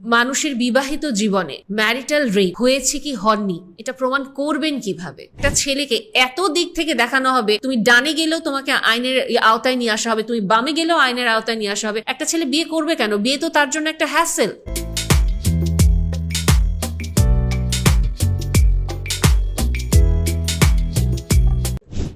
মানুষের বিবাহিত জীবনে ম্যারিটাল রেপ হয়েছে কি হননি? এটা প্রমাণ করবেন কীভাবে? একটা ছেলেকে এত দিক থেকে দেখানো হবে, তুমি ডানে গেলেও তোমাকে আইনের আওতায় নিয়ে আসা হবে, তুমি বামে গেলেও আইনের আওতায় নিয়ে আসা হবে। একটা ছেলে বিয়ে করবে কেন? বিয়ে তো তার জন্য একটা হ্যাসেল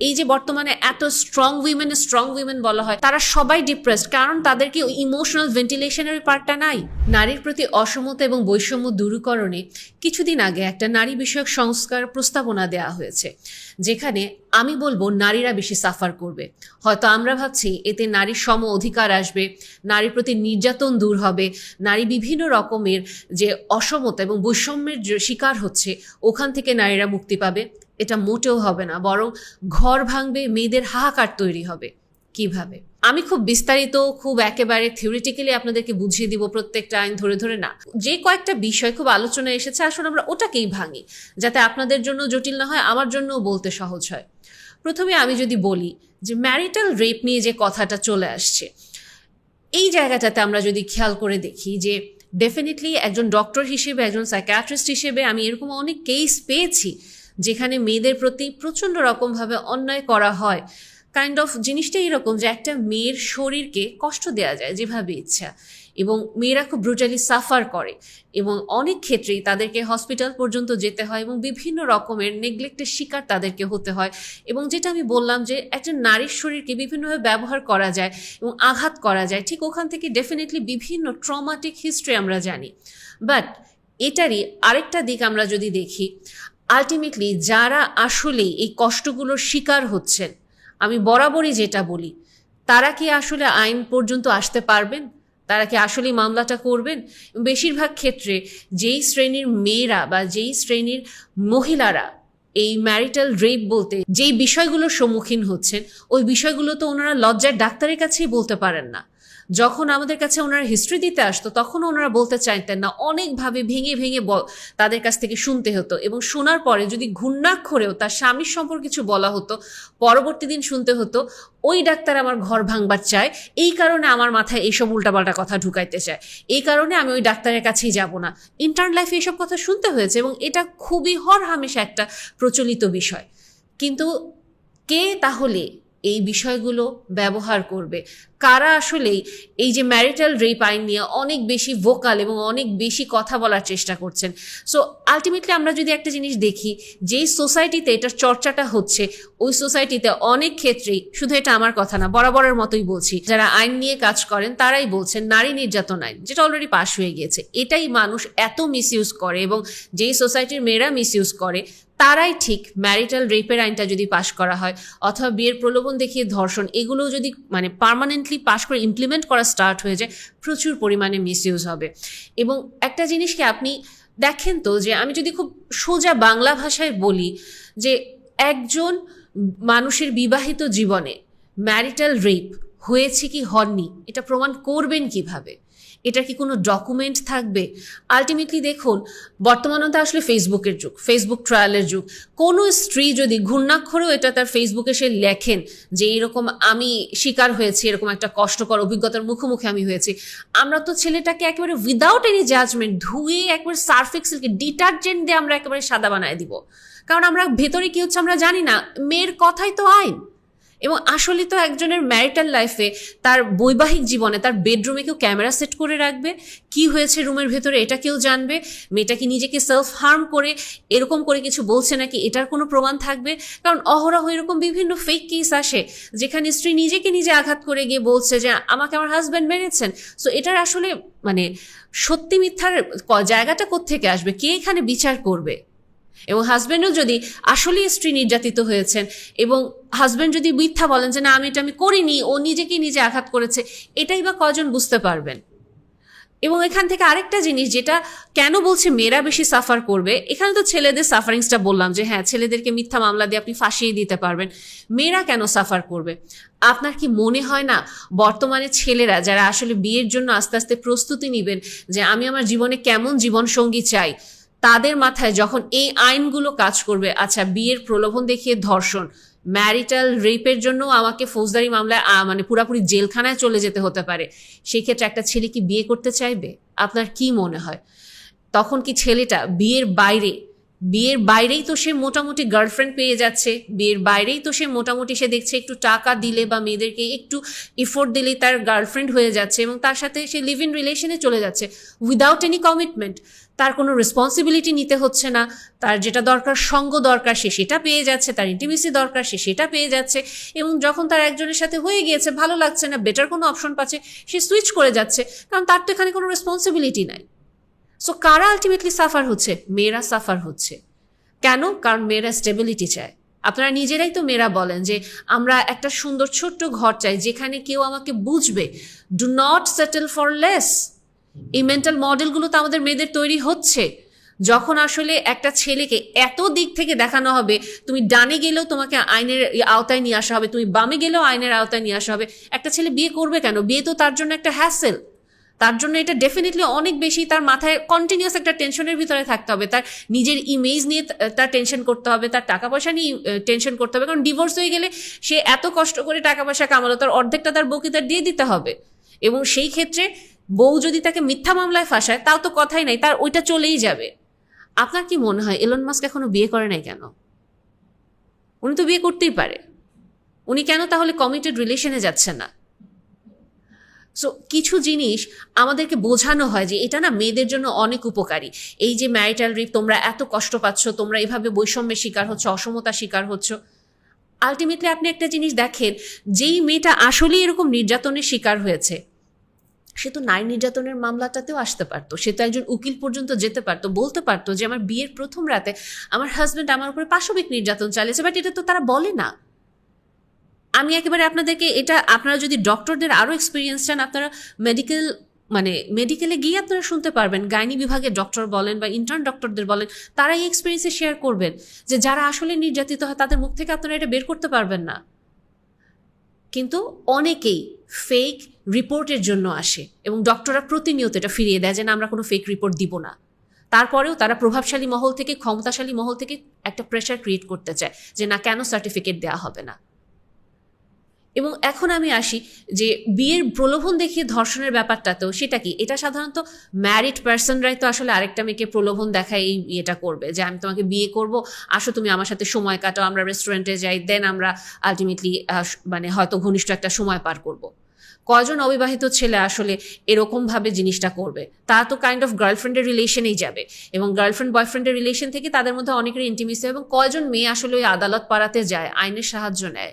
এই যে বর্তমানে এত স্ট্রং উইমেন স্ট্রং উইমেন বলা হয়, তারা সবাই ডিপ্রেসড কারণ তাদেরকে ইমোশনাল ভেন্টিলেশনের পার্টটা নাই? নারীর প্রতি অসমতা এবং বৈষম্য দূরীকরণে কিছুদিন আগে একটা নারী বিষয়ক সংস্কার প্রস্তাবনা দেওয়া হয়েছে, যেখানে আমি বলব নারীরা বেশি সাফার করবে। হয়তো আমরা ভাবছি এতে নারীর সম অধিকার আসবে, নারীর প্রতি নির্যাতন দূর হবে, নারী বিভিন্ন রকমের যে অসমতা এবং বৈষম্যের শিকার হচ্ছে, ওখান থেকে নারীরা মুক্তি পাবে। এটা মোটেও হবে না, বরং ঘর ভাঙবে, মেয়েদের হাহাকার তৈরি হবে। কীভাবে? আমি খুব বিস্তারিত, খুব একেবারে থিওরিটিক্যালি আপনাদেরকে বুঝিয়ে দিব প্রত্যেকটা আইন ধরে ধরে না। যে কয়েকটা বিষয় খুব আলোচনায় এসেছে আসলে আমরা ওটাকেই ভাঙি, যাতে আপনাদের জন্য জটিল না হয়, আমার জন্যও বলতে সহজ হয়। প্রথমে আমি যদি বলি যে ম্যারিটাল রেপ নিয়ে যে কথাটা চলে আসছে, এই জায়গাটাতে আমরা যদি খেয়াল করে দেখি যে ডেফিনেটলি একজন ডক্টর হিসেবে, একজন সাইকাট্রিস্ট হিসেবে আমি এরকম অনেক কেস পেয়েছি যেখানে মেয়েদের প্রতি প্রচণ্ড রকমভাবে অন্যায় করা হয়। কাইন্ড অফ জিনিসটা এরকম যে একটা মেয়ের শরীরকে কষ্ট দেওয়া যায় যেভাবে ইচ্ছা। এবং মেয়েরা খুব ব্রুটালি সাফার করে। এবং অনেক ক্ষেত্রেই তাদেরকে হসপিটাল পর্যন্ত যেতে হয় এবং বিভিন্ন রকমের নেগলেক্টের শিকার তাদেরকে হতে হয়। এবং যেটা আমি বললাম যে একটা নারীর শরীরকে বিভিন্নভাবে ব্যবহার করা যায় এবং আঘাত করা যায়, ঠিক ওখান থেকে ডেফিনেটলি বিভিন্ন ট্রমাটিক হিস্ট্রি আমরা জানি। বাট এটারই আরেকটা দিক আমরা যদি দেখি আলটিমেটলি যারা আসলে এই কষ্টগুলোর শিকার হচ্ছেন, আমি বরাবরই যেটা বলি, তারা কি আসলে আইন পর্যন্ত আসতে পারবেন? তারা কি আসলে মামলাটা করবেন? বেশিরভাগ ক্ষেত্রে যেই শ্রেণির মেয়েরা বা যেই শ্রেণির মহিলারা এই ম্যারিটাল রেপ বলতে যেই বিষয়গুলোর সম্মুখীন হচ্ছেন, ওই বিষয়গুলো তো ওনারা লজ্জার ডাক্তারের কাছেই বলতে পারেন না। যখন আমাদের কাছে ওনারা হিস্ট্রি দিতে আসতো, তখন ওনারা বলতে চাইতেন না, অনেকভাবে ভেঙে ভেঙে তাদের কাছ থেকে শুনতে হতো এবং শোনার পরে যদি ঘূর্ণাক্ষরেও তার স্বামীর সম্পর্কে কিছু বলা হতো, পরবর্তী দিন শুনতে হতো, ওই ডাক্তার আমার ঘর ভাঙবার চায়, এই কারণে আমার মাথায় এইসব উল্টাপাল্টা কথা ঢুকাইতে চায়, এই কারণে আমি ওই ডাক্তারের কাছেই যাব না। ইন্টার্ন লাইফে এইসব কথা শুনতে হয়েছে এবং এটা খুবই হর হামেশা একটা প্রচলিত বিষয়। কিন্তু কে তাহলে এই বিষয়গুলো ব্যবহার করবে? কারা আসলেই এই যে ম্যারিটাল রেপ আইন নিয়ে অনেক বেশি ভোকাল এবং অনেক বেশি কথা বলার চেষ্টা করছেন। সো আলটিমেটলি আমরা যদি একটা জিনিস দেখি, যেই সোসাইটিতে এটার চর্চাটা হচ্ছে, ওই সোসাইটিতে অনেক ক্ষেত্রেই শুধু এটা আমার কথা না, বরাবরের মতোই বলছি, যারা আইন নিয়ে কাজ করেন তারাই বলছেন নারী নির্যাতন আইন, যেটা অলরেডি পাশ হয়ে গিয়েছে। এটাই মানুষ এত মিসইউজ করে এবং যেই সোসাইটির মেয়েরা মিসইউজ করে, তারাই ঠিক ম্যারিটাল রেপের আইনটা যদি পাশ করা হয়, অথবা বিয়ের প্রলোভন দেখিয়ে ধর্ষণ এগুলো যদি মানে পার্মানেন্টলি পাশ করে ইমপ্লিমেন্ট করা স্টার্ট হয়ে যায়, প্রচুর পরিমাণে মিসইউজ হবে। এবং একটা জিনিসকে আপনি দেখেন তো যে আমি যদি খুব সোজা বাংলা ভাষায় বলি যে একজন মানুষের বিবাহিত জীবনে ম্যারিটাল রেপ হয়েছে কি হননি, এটা প্রমাণ করবেন কীভাবে? এটা কি কোনো ডকুমেন্ট থাকবে? আলটিমেটলি দেখুন বর্তমানে তো আসলে ফেসবুকের যুগ ফেসবুক ট্রায়ালের যুগ। কোনো স্ত্রী যদি ঘূর্ণাক্ষরেও এটা তার ফেসবুকে সে লেখেন যে এরকম আমি শিকার হয়েছি, এরকম একটা কষ্টকর অভিজ্ঞতার মুখোমুখি আমি হয়েছি, আমরা তো ছেলেটাকে একেবারে উইদাউট এনি জাজমেন্ট ধুয়ে একবারে সার্ফ এক্সেলকে ডিটারজেন্ট দিয়ে আমরা একেবারে সাদা বানায় দিব। কারণ আমরা ভেতরে কি হচ্ছে আমরা জানি না, মেয়ের কথাই তো আইন। এবং আসলে তো একজনের ম্যারিটাল লাইফে তার বৈবাহিক জীবনে তার বেডরুমে কেউ ক্যামেরা সেট করে রাখবে। কি হয়েছে রুমের ভেতরে এটা কেউ জানবে। মেয়েটা কি নিজেকে সেলফ হার্ম করে এরকম করে কিছু বলছে নাকি এটার কোনো প্রমাণ থাকবে? কারণ অহরহ এরকম বিভিন্ন ফেক কেস আসে যেখানে স্ত্রী নিজেকে নিজে আঘাত করে গিয়ে বলছে যে, আমাকে আমার হাজব্যান্ড মেরেছেন। সো এটার আসলে মানে সত্যি মিথ্যার জায়গাটা কোত্থেকে আসবে? কে এখানে বিচার করবে? এবং হাজব্যান্ডও যদি আসলেই স্ত্রী নির্যাতিত হয়েছেন এবং হাজব্যান্ড যদি মিথ্যা বলেন যে, না, আমি এটা আমি করিনি, ও নিজেকে নিজে আঘাত করেছে, এটাই বা কজন বুঝতে পারবেন? এবং এখান থেকে আরেকটা জিনিস যেটা কেন বলছে মেয়েরা বেশি সাফার করবে, এখানে তো ছেলেদের সাফারিংসটা বললাম যে হ্যাঁ ছেলেদেরকে মিথ্যা মামলা দিয়ে আপনি ফাঁসিয়ে দিতে পারবেন। মেয়েরা কেন সাফার করবে? আপনার কি মনে হয় না বর্তমানে ছেলেরা যারা আসলে বিয়ের জন্য আস্তে আস্তে প্রস্তুতি নেবেন যে, আমি আমার জীবনে কেমন জীবনসঙ্গী চাই? তাদের মাথায় যখন এই আইনগুলো কাজ করবে আচ্ছা বিয়ের প্রলোভন দেখিয়ে ধর্ষণ ম্যারিটাল রেপের জন্য আমাকে ফৌজদারি মামলায় মানে পুরাপুরি জেলখানায় চলে যেতে হতে পারে, সেক্ষেত্রে একটা ছেলে কি বিয়ে করতে চাইবে? আপনার কি মনে হয়? তখন কি ছেলেটা বিয়ের বাইরে বিয়ের বাইরেই তো সে মোটামুটি গার্লফ্রেন্ড পেয়ে যাচ্ছে। বিয়ের বাইরেই তো সে মোটামুটি সে দেখছে একটু টাকা দিলে বা মেয়েদেরকে একটু এফোর্ট দিলেই তার গার্লফ্রেন্ড হয়ে যাচ্ছে এবং তার সাথে সে লিভ ইন রিলেশনে চলে যাচ্ছে। উইদাউট এনি কমিটমেন্ট তার কোনো রেসপন্সিবিলিটি নিতে হচ্ছে না। তার যেটা দরকার, সঙ্গ দরকার, সে সেটা পেয়ে যাচ্ছে। তার ইন্টিমেসি দরকার, সে সেটা পেয়ে যাচ্ছে। এবং যখন তার একজনের সাথে হয়ে গিয়েছে, ভালো লাগছে না বেটার কোনো অপশন পাচ্ছে, সে সুইচ করে যাচ্ছে। কারণ তার তো এখানে কোনো রেসপন্সিবিলিটি নাই। সো কারা আলটিমেটলি সাফার হচ্ছে? মেয়েরা সাফার হচ্ছে। কেন? কারণ মেয়েরা স্টেবিলিটি চায়। আপনারা নিজেরাই তো মেয়েরা বলেন যে, আমরা একটা সুন্দর ছোট্ট ঘর চাই যেখানে কেউ আমাকে বুঝবে। Do not settle for less এই মেন্টাল মডেলগুলো তো আমাদের মেয়েদের তৈরি হচ্ছে। যখন আসলে একটা ছেলেকে এত দিক থেকে দেখানো হবে, তুমি ডানে গেলেও তোমাকে আইনের আওতায় নিয়ে আসা হবে, তুমি বামে গেলেও আইনের আওতায় নিয়ে আসা হবে। একটা ছেলে বিয়ে করবে কেন? বিয়ে তো তার জন্য একটা হ্যাসেল তার জন্য এটা ডেফিনেটলি অনেক বেশি তার মাথায় কন্টিনিউয়াস একটা টেনশনের ভিতরে থাকতে হবে। তার নিজের ইমেজ নিয়ে তার টেনশন করতে হবে, তার টাকা পয়সা নিয়ে টেনশন করতে হবে। কারণ ডিভোর্স হয়ে গেলে সে এত কষ্ট করে টাকা পয়সা কামালো, তার অর্ধেকটা তার বউকে তার দিয়ে দিতে হবে। এবং সেই ক্ষেত্রে বউ যদি তাকে মিথ্যা মামলায় ফাঁসায়, তাও তো কথাই নাই, তার ওইটা চলেই যাবে। আপনার কি মনে হয় এলন মাস্ক এখনও বিয়ে করে নাই কেন? উনি তো বিয়ে করতেই পারে। উনি কেন তাহলে কমিটেড রিলেশনে যাচ্ছেন না? সো কিছু জিনিস আমাদেরকে বোঝানো হয় যে এটা না মেয়েদের জন্য অনেক উপকারী। এই যে ম্যারিটাল রিপ তোমরা এত কষ্ট পাচ্ছ, তোমরা এভাবে বৈষম্যের শিকার হচ্ছ, অসমতার শিকার হচ্ছ। আলটিমেটলি আপনি একটা জিনিস দেখেন, যেই মেয়েটা আসলেই এরকম নির্যাতনের শিকার হয়েছে, সে তো নারী নির্যাতনের মামলাটাতেও আসতে পারতো। সে তো একজন উকিল পর্যন্ত যেতে পারতো, বলতে পারতো যে আমার বিয়ের প্রথম রাতে আমার হাজব্যান্ড আমার উপরে পাশবিক নির্যাতন চালিয়েছে বাট এটা তো তারা বলে না। আমি একেবারে আপনাদেরকে এটা, আপনারা যদি ডক্টরদের আরও এক্সপিরিয়েন্স চান, আপনারা মেডিকেল মানে মেডিকেলে গিয়ে আপনারা শুনতে পারবেন। গাইনি বিভাগে ডক্টর বলেন বা ইন্টার্ন ডক্টরদের বলেন, তারা এই এক্সপিরিয়েন্সে শেয়ার করবেন যে যারা আসলে নির্যাতিত হয়, তাদের মুখ থেকে আপনারা এটা বের করতে পারবেন না। কিন্তু অনেকেই ফেক রিপোর্টের জন্য আসে এবং ডক্টররা প্রতিনিয়ত এটা ফিরিয়ে দেয় যে না, আমরা কোনো ফেক রিপোর্ট দিব না। তারপরেও তারা প্রভাবশালী মহল থেকে, ক্ষমতাশালী মহল থেকে একটা প্রেশার ক্রিয়েট করতে চায় যে না, কেন সার্টিফিকেট দেওয়া হবে না? এবং এখন আমি আসি যে বিয়ের প্রলোভন দেখিয়ে ধর্ষণের ব্যাপারটা তো সেটা কি? এটা সাধারণত ম্যারিড পার্সনরাই তো আসলে আরেকটা মেয়েকে প্রলোভন দেখায় এই ইয়েটা করবে যে আমি তোমাকে বিয়ে করব, আসো তুমি আমার সাথে সময় কাটাও, আমরা রেস্টুরেন্টে যাই দেন আমরা আলটিমেটলি মানে হয়তো ঘনিষ্ঠ একটা সময় পার করব। কজন অবিবাহিত ছেলে আসলে এরকমভাবে জিনিসটা করবে? তা তো কাইন্ড অফ গার্লফ্রেন্ডের রিলেশনেই যাবে এবং গার্লফ্রেন্ড বয়ফ্রেন্ডের রিলেশন থেকে তাদের মধ্যে অনেকের ইন্টিমেসি এবং কয়জন মেয়ে আসলে ওই আদালত পাড়াতে যায়, আইনের সাহায্য নেয়?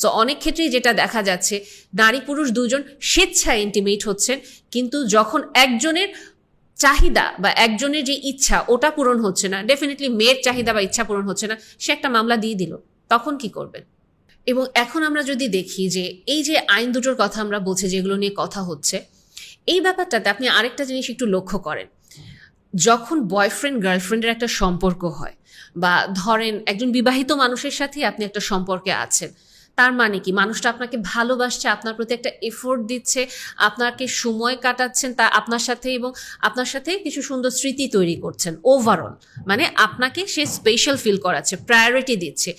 সো অনেক ক্ষেত্রেই যেটা দেখা যাচ্ছে, নারী পুরুষ দুজন স্বেচ্ছায় ইন্টিমেট হচ্ছেন, কিন্তু যখন একজনের চাহিদা বা একজনের যে ইচ্ছা, ওটা পূরণ হচ্ছে না ডেফিনেটলি মেয়ের চাহিদা বা ইচ্ছা পূরণ হচ্ছে না, সে একটা মামলা দিয়ে দিল, তখন কি করবেন? এবং এখন আমরা যদি দেখি যে, এই যে আইন দুটোর কথা আমরা বলছি, যেগুলো নিয়ে কথা হচ্ছে, এই ব্যাপারটাতে আপনি আরেকটা জিনিস একটু লক্ষ্য করেন। যখন বয়ফ্রেন্ড গার্লফ্রেন্ডের একটা সম্পর্ক হয়, বা ধরেন একজন বিবাহিত মানুষের সাথে আপনি একটা সম্পর্কে আছেন তার মানে কি? মানুষটা আপনাকে ভালোবাসছে, আপনার প্রতি একটা এফোর্ট দিচ্ছে, আপনাকে সময় কাটাচ্ছেন, তা আপনার সাথে এবং আপনার সাথে কিছু সুন্দর স্মৃতি তৈরি করছেন ওভারঅল মানে আপনাকে সে স্পেশাল ফিল করাচ্ছে প্রায়োরিটি দিচ্ছে।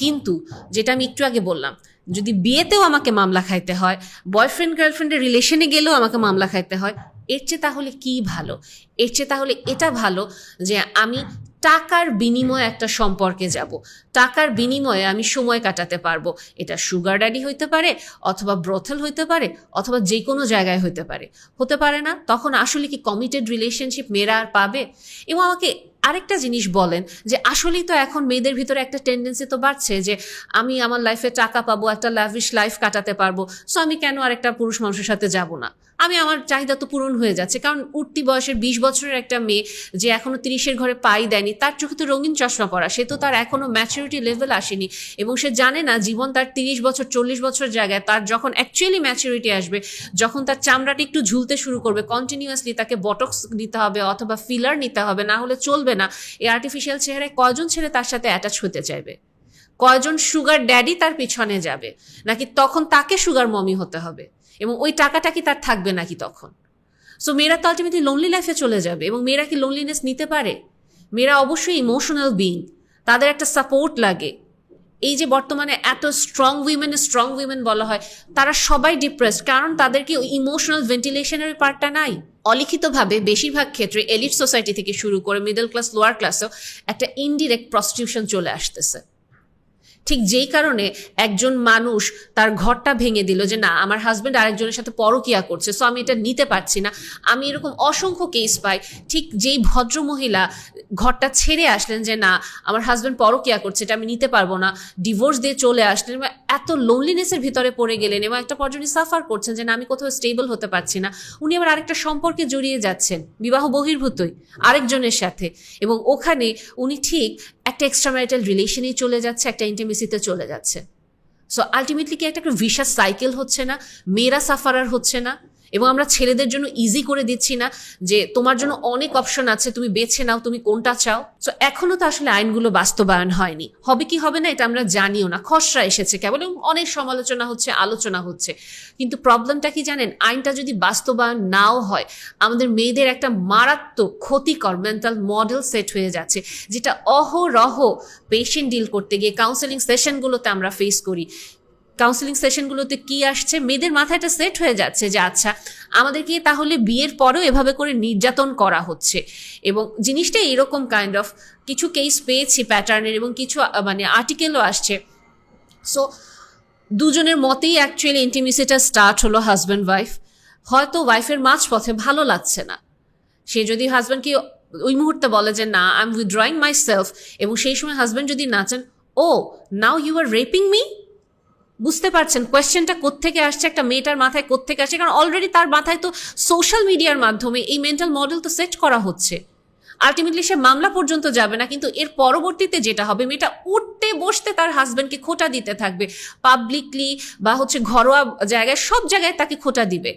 কিন্তু যেটা আমি একটু আগে বললাম, যদি বিয়েতেও আমাকে মামলা খাইতে হয় বয়ফ্রেন্ড গার্লফ্রেন্ডের রিলেশনে গেলেও আমাকে মামলা খাইতে হয় এর চেয়ে তাহলে কি ভালো? এর চেয়ে তাহলে এটা ভালো যে আমি টাকার বিনিময়ে একটা সম্পর্কে যাব। টাকার বিনিময়ে আমি সময় কাটাতে পারব। এটা সুগার ড্যাডি হইতে পারে অথবা ব্রথেল হইতে পারে অথবা যে কোনো জায়গায় হইতে পারে। হতে পারে না, তখন আসলে কি কমিটেড রিলেশনশিপ মেয়েরা আর পাবে? এবং আমাকে আরেকটা জিনিস বলেন যে আসলেই তো এখন মেয়েদের ভিতরে একটা টেন্ডেন্সি তো বাড়ছে যে আমি আমার লাইফে টাকা পাবো, একটা লাভিশ লাইফ কাটাতে পারব। সো আমি কেন আরেকটা পুরুষ মানুষের সাথে যাব না? আমি আমার চাহিদা তো পূরণ হয়ে যাচ্ছে। কারণ উঠতি বয়সের বিশ বছরের একটা মেয়ে যে এখনও তিরিশের ঘরে পাই দেয়নি, তার চোখে তো রঙিন চশমা পড়া সে তো তার এখনও ম্যাচুরিটি লেভেল আসেনি এবং সে জানে না জীবন তার তিরিশ বছর, চল্লিশ বছর জায়গায় তার যখন অ্যাকচুয়ালি ম্যাচুরিটি আসবে, যখন তার চামড়াটি একটু ঝুলতে শুরু করবে কন্টিনিউয়াসলি তাকে বটক্স নিতে হবে অথবা ফিলার নিতে হবে, না হলে চলবে না। এই আর্টিফিশিয়াল চেহারায় কয়জন ছেলে তার সাথে অ্যাটাচ হতে চাইবে? কয়জন সুগার ড্যাডি তার পিছনে যাবে? নাকি তখন তাকে সুগার মমি হতে হবে? এবং ওই টাকাটা কি তার থাকবে নাকি তখন? সো মেয়েরা তো আলটিমেটলি লোনলি লাইফে চলে যাবে এবং মেয়েরা কি লোনলিনেস নিতে পারে? মেয়েরা অবশ্যই ইমোশনাল বিং তাদের একটা সাপোর্ট লাগে। এই যে বর্তমানে এত স্ট্রং উইমেন স্ট্রং উইমেন বলা হয়, তারা সবাই ডিপ্রেসড কারণ তাদেরকে ওই ইমোশনাল ভেন্টিলেশনের পার্টটা নাই? অলিখিতভাবে বেশিরভাগ ক্ষেত্রে এলিট সোসাইটি থেকে শুরু করে মিডল ক্লাস লোয়ার ক্লাসেও একটা ইনডিরেক্ট প্রস্টিটিউশন চলে আসতেছে। ঠিক যেই কারণে একজন মানুষ তার ঘরটা ভেঙে দিল যে না, আমার হাজব্যান্ড আরেকজনের সাথে পরকিয়া করছে সো আমি এটা নিতে পারছি না। আমি এরকম অসংখ্য কেস পাই, ঠিক যেই ভদ্র মহিলা ঘরটা ছেড়ে আসলেন যে না, আমার হাজব্যান্ড পরকিয়া করছে, এটা আমি নিতে পারব না। ডিভোর্স দিয়ে চলে আসলেন এবং এত লোনলিনেসের ভিতরে পড়ে গেলেন এবং একটা পর্যন্ত সাফার করছেন যে না, আমি কোথাও স্টেবল হতে পারছি না। উনি আবার আরেকটা সম্পর্কে জড়িয়ে যাচ্ছেন, বিবাহ বহির্ভূতই আরেকজনের সাথে এবং ওখানে উনি ঠিক একটা এক্সট্রা ম্যারিটাল রিলেশনেই চলে যাচ্ছে, একটা ইন্টিমেসিতে চলে যাচ্ছে। সো আলটিমেটলি কি একটা ভিশাস সাইকেল হচ্ছে না? মেয়েরা সাফারার হচ্ছে না? এবং আমরা ছেলেদের জন্য ইজি করে দিচ্ছি না যে তোমার জন্য অনেক অপশন আছে, তুমি বেছে নাও, তুমি কোনটা চাও। সো এখনও তো আসলে আইনগুলো বাস্তবায়ন হয়নি। হবে কি হবে না এটা আমরা জানিও না। খসড়া এসেছে কেবল অনেক সমালোচনা হচ্ছে, আলোচনা হচ্ছে। কিন্তু প্রবলেমটা কি জানেন? আইনটা যদি বাস্তবায়ন নাও হয়, আমাদের মেয়েদের একটা মারাত্মক ক্ষতিকর মেন্টাল মডেল সেট হয়ে যাচ্ছে, যেটা অহরহ পেশেন্ট ডিল করতে গিয়ে কাউন্সেলিং সেশনগুলোতে আমরা ফেস করি। কাউন্সিলিং সেশনগুলোতে কি আসছে? মেয়েদের মাথায় এটা সেট হয়ে যাচ্ছে যে আচ্ছা আমাদেরকে তাহলে বিয়ের পরেও এভাবে করে নির্যাতন করা হচ্ছে। এবং জিনিসটা এরকম কাইন্ড অফ কিছু কেস পেয়েছি প্যাটার্নের এবং কিছু মানে আর্টিকেলও আসছে। সো দুজনের মতেই অ্যাকচুয়ালি ইন্টিমিসিটা স্টার্ট হলো হাজব্যান্ড ওয়াইফ হয়তো ওয়াইফের মাঝপথে ভালো লাগছে না। সে যদি হাজব্যান্ডকে ওই মুহূর্তে বলে যে, না I am withdrawing myself এবং সেই সময় হাজব্যান্ড যদি নাচেন ও now you are raping me বুঝতে পারছেন কোয়েশ্চেনটা কোত্থেকে আসছে, একটা মেয়েটার মাথায় কোত্থেকে আসছে, কারণ অলরেডি তার মাথায় তো সোশ্যাল মিডিয়ার মাধ্যমে এই মেন্টাল মডেল তো সেট করা হচ্ছে। আলটিমেটলি সে মামলা পর্যন্ত যাবে না, কিন্তু এর পরবর্তীতে যেটা হবে, মেয়েটা উঠতে বসতে তার হাজব্যান্ডকে খোটা দিতে থাকবে পাবলিকলি বা হচ্ছে ঘরোয়া জায়গায়, সব জায়গায় তাকে খোটা দিবে।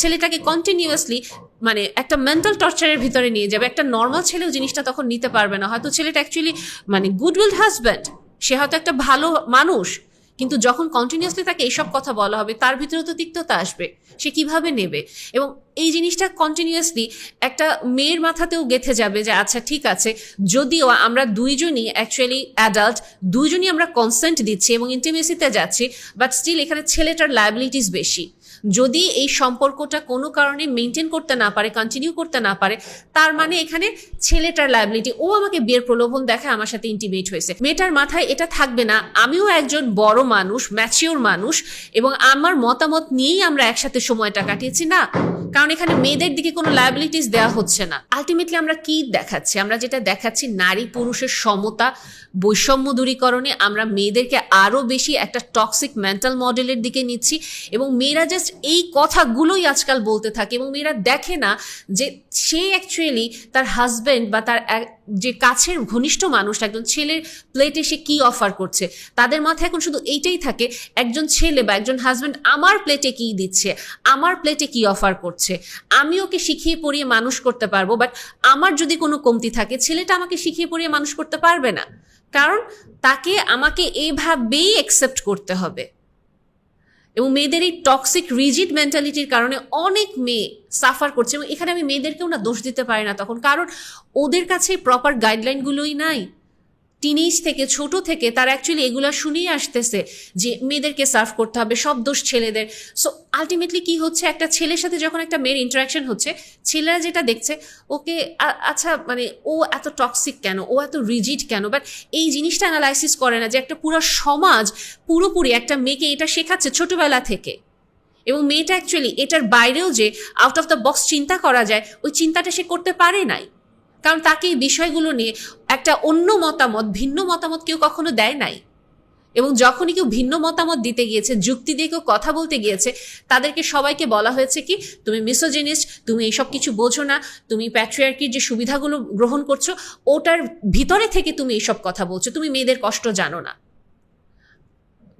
ছেলেটাকে কন্টিনিউয়াসলি মানে একটা মেন্টাল টর্চারের ভিতরে নিয়ে যাবে, একটা নর্মাল ছেলেও জিনিসটা তখন নিতে পারবে না। হয়তো ছেলেটা অ্যাকচুয়ালি মানে গুডউইল হাজব্যান্ড সে হয়তো একটা ভালো মানুষ কিন্তু যখন কন্টিনিউসলি তাকে এইসব কথা বলা হবে, তার ভিতরে তো তিক্ততা আসবে। সে কীভাবে নেবে? এবং এই জিনিসটা কন্টিনিউয়াসলি একটা মেয়ের মাথাতেও গেথে যাবে যে আচ্ছা ঠিক আছে। যদিও আমরা দুইজনই অ্যাকচুয়ালি অ্যাডাল্ট দুইজনই আমরা কনসেন্ট দিচ্ছি এবং ইন্টিমেসিতে যাচ্ছি বাট স্টিল এখানে ছেলেটার লায়াবিলিটিস বেশি। যদি এই সম্পর্কটা কোনো কারণে মেনটেন করতে না পারে কন্টিনিউ করতে না পারে, তার মানে এখানে ছেলেটার লাইবিলিটি ও আমাকে বিয়ের প্রলোভন দেখায়, আমার সাথে ইন্টিমেট হয়েছে। মেয়েটার মাথায় এটা থাকবে না, আমিও একজন বড় মানুষ ম্যাচিওর মানুষ, এবং আমার মতামত নিয়েই আমরা একসাথে সময়টা কাটিয়েছি না। কারণ এখানে মেয়েদের দিকে কোনো লায়াবিলিটিস দেওয়া হচ্ছে না। আলটিমেটলি আমরা কি দেখাচ্ছি? আমরা যেটা দেখাচ্ছি নারী পুরুষের সমতা, বৈষম্য দূরীকরণে, আমরা মেয়েদেরকে আরও বেশি একটা টক্সিক মেন্টাল মডেলের দিকে নিচ্ছি, এবং মেয়েরা জাস্ট এই কথাগুলোই আজকাল বলতে থাকে এবং মেয়েরা দেখে না যে সে অ্যাকচুয়ালি তার হাজব্যান্ড বা তার যে কাছের ঘনিষ্ঠ মানুষ, একজন ছেলের প্লেটে সে কি অফার করছে? তাদের মাথায় এখন শুধু এইটাই থাকে, একজন ছেলে বা একজন হাজব্যান্ড আমার প্লেটে কি দিচ্ছে? আমার প্লেটে কি অফার করছে? আমি ওকে শিখিয়ে পড়িয়ে মানুষ করতে পারব বাট আমার যদি কোনো কমতি থাকে, ছেলেটা আমাকে শিখিয়ে পড়িয়ে মানুষ করতে পারবে না। কারণ তাকে আমাকে এইভাবেই অ্যাকসেপ্ট করতে হবে। এবং মেয়েদের এই টক্সিক রিজিড মেন্টালিটির কারণে অনেক মেয়ে সাফার করছে এবং এখানে আমি মেয়েদেরকেও না দোষ দিতে পারি না তখন। কারণ ওদের কাছে প্রপার গাইডলাইনগুলোই নাই। টিনেজ থেকে, ছোট থেকে তারা অ্যাকচুয়ালি এগুলো শুনেই আসতেছে যে মেয়েদেরকে সার্ভ করতে হবে, সব দোষ ছেলেদের। সো আলটিমেটলি কি হচ্ছে? একটা ছেলের সাথে যখন একটা মেয়ের ইন্টারাকশন হচ্ছে, ছেলেরা যেটা দেখছে, ওকে আচ্ছা মানে ও এত টক্সিক কেন? ও এত রিজিড কেন? বাট এই জিনিসটা অ্যানালাইসিস করে না যে একটা পুরো সমাজ পুরোপুরি একটা মেয়েকে এটা শেখাচ্ছে ছোটবেলা থেকে। এবং মেয়েটা অ্যাকচুয়ালি এটার বাইরেও যে আউট অফ দ্য বক্স চিন্তা করা যায়, ওই চিন্তাটা সে করতে পারে নাই। কারণ তাকে এই বিষয়গুলো নিয়ে একটা অন্য মতামত, ভিন্ন মতামত কেউ কখনো দেয় নাই। এবং যখনই কেউ ভিন্ন মতামত দিতে গিয়েছে, যুক্তি দিয়ে কেউ কথা বলতে গিয়েছে, তাদেরকে সবাইকে বলা হয়েছে কি, তুমি মিসোজেনিস্ট তুমি এইসব কিছু বোঝো না, তুমি প্যাট্রিয়ার্কির যে সুবিধাগুলো গ্রহণ করছ, ওটার ভিতরে থেকে তুমি এইসব কথা বলছো, তুমি মেয়েদের কষ্ট জানো না।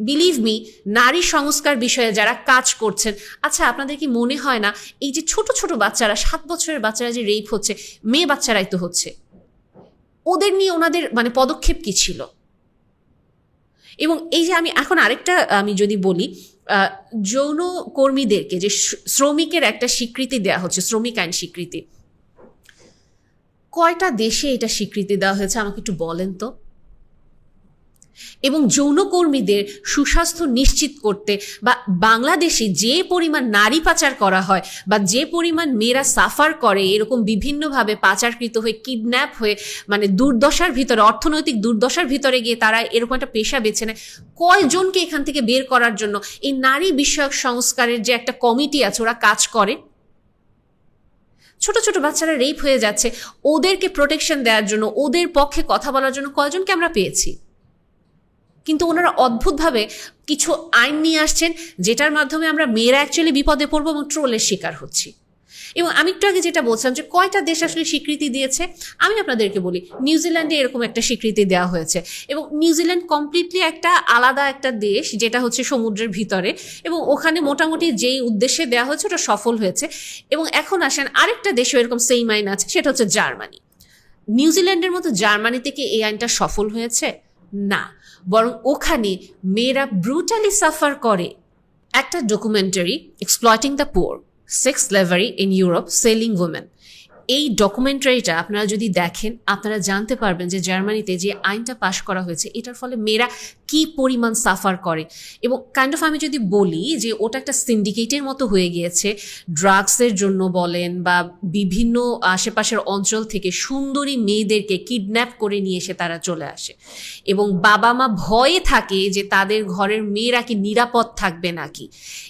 বিলিভ মি নারী সংস্কার বিষয়ে যারা কাজ করছেন আচ্ছা আপনাদের কি মনে হয় না এই যে ছোট ছোট বাচ্চারা, সাত বছরের বাচ্চারা যে রেপ হচ্ছে, মেয়ে বাচ্চারাই তো হচ্ছে, ওদের নিয়ে ওনাদের মানে পদক্ষেপ কি ছিল? এবং এই যে আমি এখন আরেকটা আমি যদি বলি যৌন কর্মীদেরকে যে শ্রমিকের একটা স্বীকৃতি দেওয়া হচ্ছে, শ্রমিক আইন স্বীকৃতি, কয়টা দেশে এটা স্বীকৃতি দেওয়া হয়েছে? আমাকে একটু বলেন তো। এবং যৌনকর্মীদের সুস্বাস্থ্য নিশ্চিত করতে বা বাংলাদেশে যে পরিমাণ নারী পাচার করা হয় বা যে পরিমাণ মেয়েরা সাফার করে, এরকম বিভিন্নভাবে পাচারকৃত হয়ে, কিডন্যাপ হয়ে মানে দুর্দশার ভিতরে, অর্থনৈতিক দুর্দশার ভিতরে গিয়ে তারা এরকম একটা পেশা বেছে নেয়। কয়জনকে এখান থেকে বের করার জন্য এই নারী বিষয়ক সংস্কারের যে একটা কমিটি আছে, ওরা কাজ করে? ছোট ছোট বাচ্চারা রেপ হয়ে যাচ্ছে। ওদেরকে প্রোটেকশন দেওয়ার জন্য, ওদের পক্ষে কথা বলার জন্য কয়জনকে আমরা পেয়েছি? কিন্তু ওনারা অদ্ভুতভাবে কিছু আইন নিয়ে আসছেন, যেটার মাধ্যমে আমরা মেয়েরা অ্যাকচুয়ালি বিপদে পড়ব এবং ট্রোলের শিকার হচ্ছি। এবং আমি একটু আগে যেটা বলছিলাম যে কয়টা দেশ আসলে স্বীকৃতি দিয়েছে, আমি আপনাদেরকে বলি নিউজিল্যান্ডে এরকম একটা স্বীকৃতি দেওয়া হয়েছে। এবং নিউজিল্যান্ড কমপ্লিটলি একটা আলাদা একটা দেশ, যেটা হচ্ছে সমুদ্রের ভিতরে। এবং ওখানে মোটামুটি যেই উদ্দেশ্যে দেওয়া হয়েছে, ওটা সফল হয়েছে। এবং এখন আসেন, আরেকটা দেশও এরকম সেম আইন আছে, সেটা হচ্ছে জার্মানি। নিউজিল্যান্ডের মতো জার্মানিতে কি এই আইনটা সফল হয়েছে? না, বরং ওখানে মেয়েরা ব্রুটালি সাফার করে। একটা documentary exploiting the poor sex slavery in Europe selling women এই ডকুমেন্টারিটা আপনারা যদি দেখেন, আপনারা জানতে পারবেন যে জার্মানিতে যে আইনটা পাশ করা হয়েছে, এটার ফলে মেয়েরা কি পরিমাণ সাফার করে? এবং কাইন্ড অফ আমি যদি বলি যে ওটা একটা সিন্ডিকেটের মতো হয়ে গিয়েছে। ড্রাগসের জন্য বলেন বা বিভিন্ন আশেপাশের অঞ্চল থেকে সুন্দরী মেয়েদেরকে কিডন্যাপ করে নিয়ে এসে তারা চলে আসে। এবং বাবা মা ভয়ে থাকে যে তাদের ঘরের মেয়েরা কি নিরাপদ থাকবে নাকি?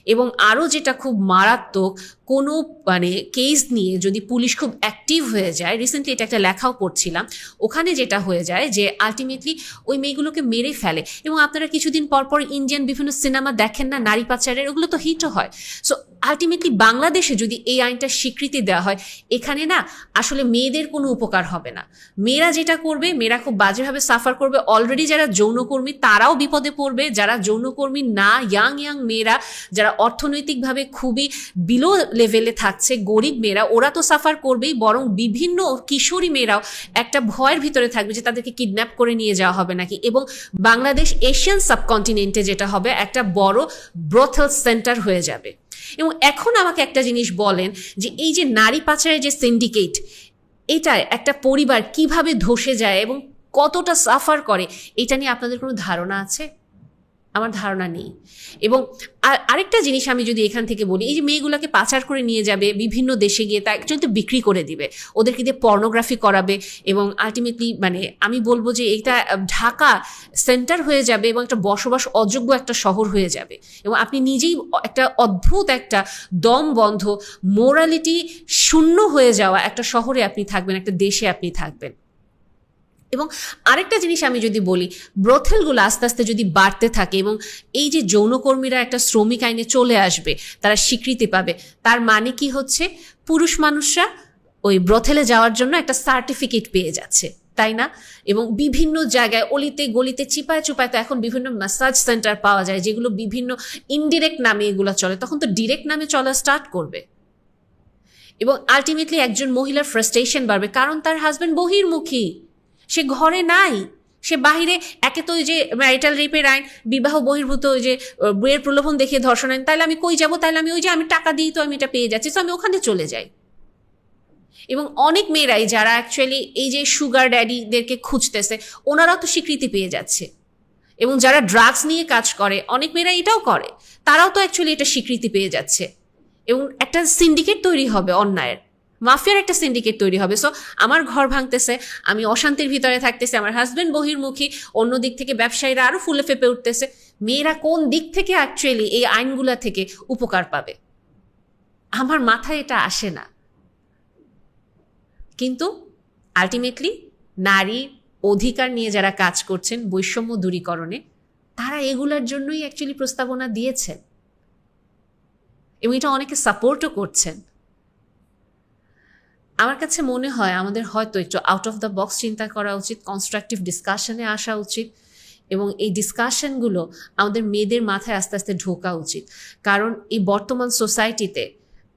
এবং আরও যেটা খুব মারাত্মক, কোনো মানে কেস নিয়ে যদি পুলিশ খুব অ্যাক্টিভ হয়ে যায় রিসেন্টলি এটা একটা লেখাও পড়ছিলাম, ওখানে যেটা হয়ে যায় যে আলটিমেটলি ওই মেয়েগুলোকে মেরে ফেলে এবং আপনারা কিছুদিন পর পর ইন্ডিয়ান বিভিন্ন সিনেমা দেখেন না, নারী পাচারের, ওগুলো তো হিটও হয়। সো আলটিমেটলি বাংলাদেশে যদি এই আইনটা স্বীকৃতি দেওয়া হয়, এখানে না আসলে মেয়েদের কোনো উপকার হবে না। মেয়েরা যেটা করবে, মেয়েরা খুব বাজেভাবে সাফার করবে অলরেডি যারা যৌনকর্মী তারাও বিপদে পড়বে, যারা যৌনকর্মী না ইয়াং ইয়াং মেয়েরা, যারা অর্থনৈতিকভাবে খুবই বিলো লেভেলে থাকছে, গরিব মেয়েরা, ওরা তো সাফার করবেই, বরং বিভিন্ন কিশোরী মেয়েরাও একটা ভয়ের ভিতরে থাকবে যে তাদেরকে কিডন্যাপ করে নিয়ে যাওয়া হবে নাকি। এবং বাংলাদেশ এশিয়ান সাবকন্টিনেন্টে যেটা হবে, একটা বড় ব্রথেল সেন্টার হয়ে যাবে। এবং এখন আমাকে একটা জিনিস বলেন যে এই যে নারী পাচারের যে সিন্ডিকেট এটা একটা পরিবার কীভাবে ধসে যায় এবং কতটা সাফার করে, এটা নিয়ে আপনাদের কোনো ধারণা আছে? আমার ধারণা নেই। এবং আর, আরেকটা জিনিস আমি যদি এখান থেকে বলি, এই যে মেয়েগুলোকে পাচার করে নিয়ে যাবে, বিভিন্ন দেশে গিয়ে তা একচুয়ালি বিক্রি করে দিবে, ওদেরকে দিয়ে পর্নোগ্রাফি করাবে এবং আলটিমেটলি মানে আমি বলব যে এটা ঢাকা সেন্টার হয়ে যাবে এবং একটা বসবাস অযোগ্য একটা শহর হয়ে যাবে। এবং আপনি নিজেই একটা অদ্ভুত একটা দম বন্ধ মোরালিটি শূন্য হয়ে যাওয়া একটা শহরে আপনি থাকবেন, একটা দেশে আপনি থাকবেন। এবং আরেকটা জিনিস আমি যদি বলি, ব্রথেলগুলো আস্তে আস্তে যদি বাড়তে থাকে এবং এই যে যৌনকর্মীরা একটা শ্রমিক আইনে চলে আসবে, তারা স্বীকৃতি পাবে, তার মানে কি হচ্ছে? পুরুষ মানুষরা ওই ব্রথেলে যাওয়ার জন্য একটা সার্টিফিকেট পেয়ে যাচ্ছে, তাই না? এবং বিভিন্ন জায়গায় অলিতে গলিতে চিপায় চুপায় তো এখন বিভিন্ন ম্যাসাজ সেন্টার পাওয়া যায়, যেগুলো বিভিন্ন ইনডিরেক্ট নামে এগুলো চলে, তখন তো ডিরেক্ট নামে চলা স্টার্ট করবে। এবং আলটিমেটলি একজন মহিলার ফ্রাস্ট্রেশন বাড়বে, কারণ তার হাজব্যান্ড বহির্মুখী। সে ঘরে নাই। সে বাহিরে একে তো ওই যে ম্যারিটাল রেপের আইন, বিবাহ বহির্ভূত ওই যে বইয়ের প্রলোভন দেখিয়ে ধর্ষণ আইন তাহলে আমি কই যাব? তাহলে আমি ওই যে আমি টাকা দিই তো আমি এটা পেয়ে যাচ্ছি তো আমি ওখানে চলে যাই। এবং অনেক মেয়েরাই যারা অ্যাকচুয়ালি এই যে সুগার ড্যাডিদেরকে খুঁজতেছে, ওনারাও তো স্বীকৃতি পেয়ে যাচ্ছে। এবং যারা ড্রাগস নিয়ে কাজ করে, অনেক মেয়েরা এটাও করে। তারাও তো অ্যাকচুয়ালি এটা স্বীকৃতি পেয়ে যাচ্ছে। এবং একটা সিন্ডিকেট তৈরি হবে অন্যায়ের। মাফিয়ার একটা সিন্ডিকেট তৈরি হবে। সো আমার ঘর ভাঙতেছে, আমি অশান্তির ভিতরে থাকতেছে, আমার হাজব্যান্ড বহির্মুখী, অন্য দিক থেকে ব্যবসায়ীরা আরও ফুলে ফেপে উঠতেছে। মেয়েরা কোন দিক থেকে অ্যাকচুয়ালি এই আইনগুলা থেকে উপকার পাবে? আমার মাথায় এটা আসে না। কিন্তু আলটিমেটলি নারী অধিকার নিয়ে যারা কাজ করছেন, বৈষম্য দূরীকরণে, তারা এগুলার জন্যই অ্যাকচুয়ালি প্রস্তাবনা দিয়েছেন। এবং এটা অনেকে সাপোর্টও করছেন। আমার কাছে মনে হয় আমাদের হয়তো একটু আউট অফ দ্য বক্স চিন্তা করা উচিত কনস্ট্রাকটিভ ডিসকাশনে আসা উচিত এবং এই ডিসকাশনগুলো আমাদের মেয়েদের মাথায় আস্তে আস্তে ঢোকা উচিত। কারণ এই বর্তমান সোসাইটিতে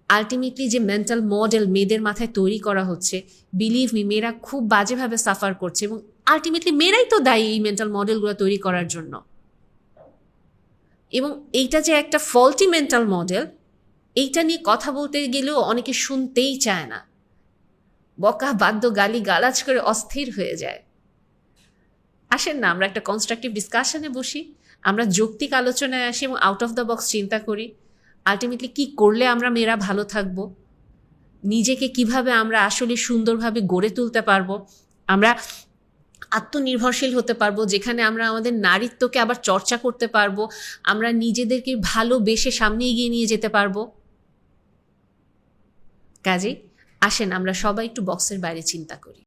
আলটিমেটলি যে মেন্টাল মডেল মেয়েদের মাথায় তৈরি করা হচ্ছে বিলিভ মি মেয়েরা খুব বাজেভাবে সাফার করছে এবং আলটিমেটলি মেয়েরাই তো দায়ী এই মেন্টাল মডেলগুলো তৈরি করার জন্য। এবং এইটা যে একটা ফল্টি মেন্টাল মডেল এইটা নিয়ে কথা বলতে গেলেও অনেকে শুনতেই চায় না। বকা বাদ্য গালি গালাজ করে অস্থির হয়ে যায়। আসেন না, আমরা একটা কনস্ট্রাকটিভ ডিসকাশনে বসি, আমরা যৌক্তিক আলোচনায় আসি এবং আউট অফ দ্য বক্স চিন্তা করি আলটিমেটলি কি করলে আমরা মেয়েরা ভালো থাকব, নিজেকে কীভাবে আমরা আসলে সুন্দরভাবে গড়ে তুলতে পারব, আমরা আত্মনির্ভরশীল হতে পারব, যেখানে আমরা আমাদের নারীত্বকে আবার চর্চা করতে পারব, আমরা নিজেদেরকে ভালোবেসে সামনে এগিয়ে নিয়ে যেতে পারব। কাজেই আসেন আমরা সবাই একটু বক্সের বাইরে চিন্তা করি।